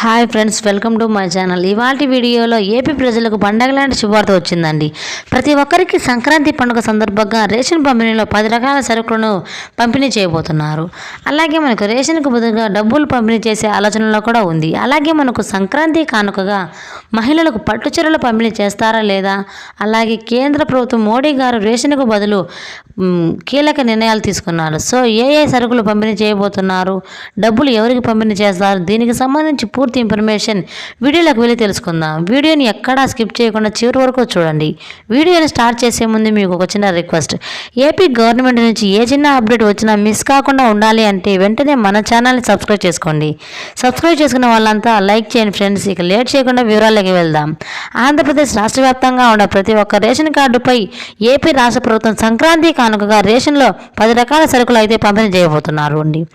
Hi friends welcome to my channel. ఇవాటి వీడియోలో AP ప్రజలకు పండగ లాంటి శుభార్త వచ్చిందండి. ప్రతి ఒక్కరికి సంక్రాంతి పండుగ సందర్భంగా రేషన్ పంపిణీలో పది రకాల సరుకులను పంపిణీ చేయబోతున్నారు. అలాగే మనకు రేషన్కు బదులుగా డబ్బులు పంపిణీ చేసే ఆలోచనలో కూడా ఉంది. అలాగే మనకు సంక్రాంతి కానుకగా మహిళలకు పట్టు చీరలు పంపిణీ చేస్తారా లేదా? అలాగే కేంద్ర ప్రభుత్వం మోడీ గారు రేషన్కు బదులు కీలక నిర్ణయాలు తీసుకున్నారు. సో ఏ ఏ సరుకులు పంపిణీ చేయబోతున్నారు? డబ్బులు ఎవరికి పంపిణీ చేస్తారు? దీనికి సంబంధించి పూర్తి ఇన్ఫర్మేషన్ వీడియోలోకి వెళ్ళి తెలుసుకుందాం. వీడియోని ఎక్కడా స్కిప్ చేయకుండా చివరి వరకు చూడండి. వీడియోని స్టార్ట్ చేసే ముందు మీకు ఒక చిన్న రిక్వెస్ట్. ఏపీ గవర్నమెంట్ నుంచి ఏ చిన్న అప్డేట్ వచ్చినా మిస్ కాకుండా ఉండాలి అంటే వెంటనే మన ఛానల్ని సబ్స్క్రైబ్ చేసుకోండి. సబ్స్క్రైబ్ చేసుకున్న వాళ్ళంతా లైక్ చేయండి ఫ్రెండ్స్. ఇక లేట్ చేయకుండా వివరాల్లోకి వెళ్దాం. ఆంధ్రప్రదేశ్ రాష్ట్ర వ్యాప్తంగా ఉన్న ప్రతి ఒక్క రేషన్ కార్డుపై ఏపీ రాష్ట్ర ప్రభుత్వం సంక్రాంతి కానుకగా రేషన్లో పది రకాల సరుకులు అయితే పంపిణీ చేయబోతున్నారు అండి.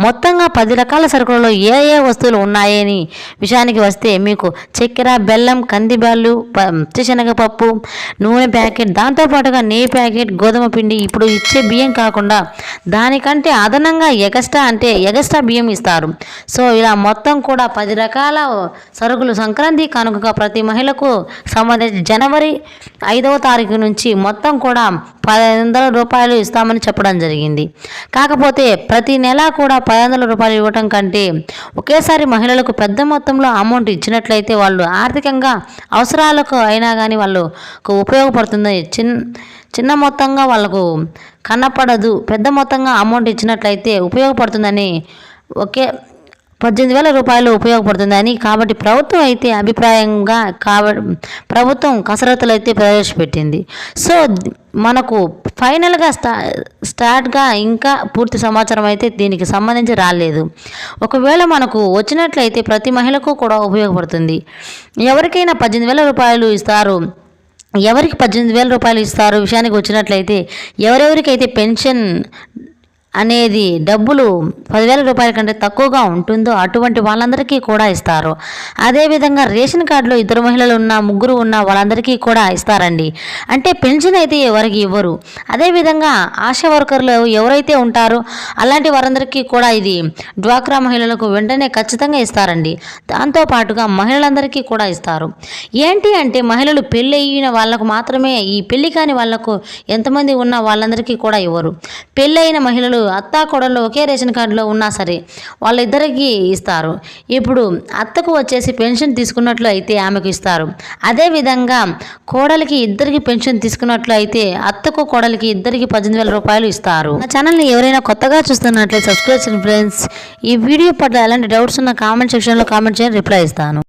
మొత్తంగా పది రకాల సరుకులలో ఏ ఏ వస్తువులు ఉన్నాయని విషయానికి వస్తే మీకు చక్కెర బెల్లం కందిబ్యాళ్ళు పచ్చిశనగపప్పు నూనె ప్యాకెట్ దాంతోపాటుగా నెయ్యి ప్యాకెట్ గోధుమ పిండి ఇప్పుడు ఇచ్చే బియ్యం కాకుండా దానికంటే అదనంగా ఎగస్ట్రా అంటే ఎగస్ట్రా బియ్యం ఇస్తారు. సో ఇలా మొత్తం కూడా పది రకాల సరుకులు సంక్రాంతి కనుకగా ప్రతి మహిళకు సంబంధించి జనవరి ఐదవ తారీఖు నుంచి మొత్తం కూడా పదహైదు వందల రూపాయలు ఇస్తామని చెప్పడం జరిగింది. కాకపోతే ప్రతి నెల కూడా పది వందల రూపాయలు ఇవ్వటం కంటే ఒకేసారి మహిళలకు పెద్ద మొత్తంలో అమౌంట్ ఇచ్చినట్లయితే వాళ్ళు ఆర్థికంగా అవసరాలకు అయినా కానీ వాళ్ళకు ఉపయోగపడుతుంది చిన్న చిన్న మొత్తంగా వాళ్ళకు కనపడదు. పెద్ద మొత్తంగా అమౌంట్ ఇచ్చినట్లయితే ఉపయోగపడుతుందని ఒకే పద్దెనిమిది వేల రూపాయలు ఉపయోగపడుతుందని. కాబట్టి ప్రభుత్వం అయితే అభిప్రాయంగా కాబట్టి ప్రభుత్వం కసరత్తులు అయితే ప్రవేశపెట్టింది. సో మనకు ఫైనల్గా స్టా స్టార్ట్గా ఇంకా పూర్తి సమాచారం అయితే దీనికి సంబంధించి రాలేదు. ఒకవేళ మనకు వచ్చినట్లయితే ప్రతి మహిళకు కూడా ఉపయోగపడుతుంది. ఎవరికైనా పద్దెనిమిది వేల రూపాయలు ఇస్తారు. ఎవరికి పద్దెనిమిది వేల రూపాయలు ఇస్తారు? విషయానికి వచ్చినట్లయితే ఎవరెవరికైతే పెన్షన్ అనేది డబ్బులు పదివేల రూపాయల కంటే తక్కువగా ఉంటుందో అటువంటి వాళ్ళందరికీ కూడా ఇస్తారు. అదేవిధంగా రేషన్ కార్డులో ఇద్దరు మహిళలు ఉన్న ముగ్గురు ఉన్న వాళ్ళందరికీ కూడా ఇస్తారండి. అంటే పెన్షన్ అయితే ఎవరికి ఇవ్వరు. అదేవిధంగా ఆశా వర్కర్లు ఎవరైతే ఉంటారో అలాంటి వారందరికీ కూడా ఇది డ్వాక్రా మహిళలకు వెంటనే ఖచ్చితంగా ఇస్తారండి. దాంతోపాటుగా మహిళలందరికీ కూడా ఇస్తారు. ఏంటి అంటే మహిళలు పెళ్ళి అయిన వాళ్ళకు మాత్రమే ఈ పెళ్ళి కాని వాళ్ళకు ఎంతమంది ఉన్న వాళ్ళందరికీ కూడా ఇవ్వరు. పెళ్ళి అయిన మహిళలు అత్త కొడలు ఒకే రేషన్ కార్డులో ఉన్నా సరే వాళ్ళిద్దరికీ ఇస్తారు. ఇప్పుడు అత్తకు వచ్చేసి పెన్షన్ తీసుకున్నట్లు అయితే ఆమెకు ఇస్తారు. అదేవిధంగా కోడలికి ఇద్దరికి పెన్షన్ తీసుకున్నట్లు అయితే అత్తకు కోడలికి ఇద్దరికి పద్దెనిమిది వేల రూపాయలు ఇస్తారు. నా ఛానల్ని ఎవరైనా కొత్తగా చూస్తున్నట్లయితే సబ్స్క్రైబ్ చేయండి ఫ్రెండ్స్. ఈ వీడియో పట్ల ఎలాంటి డౌట్స్ ఉన్న కామెంట్ సెక్షన్లో కామెంట్ చేయండి రిప్లై ఇస్తాను.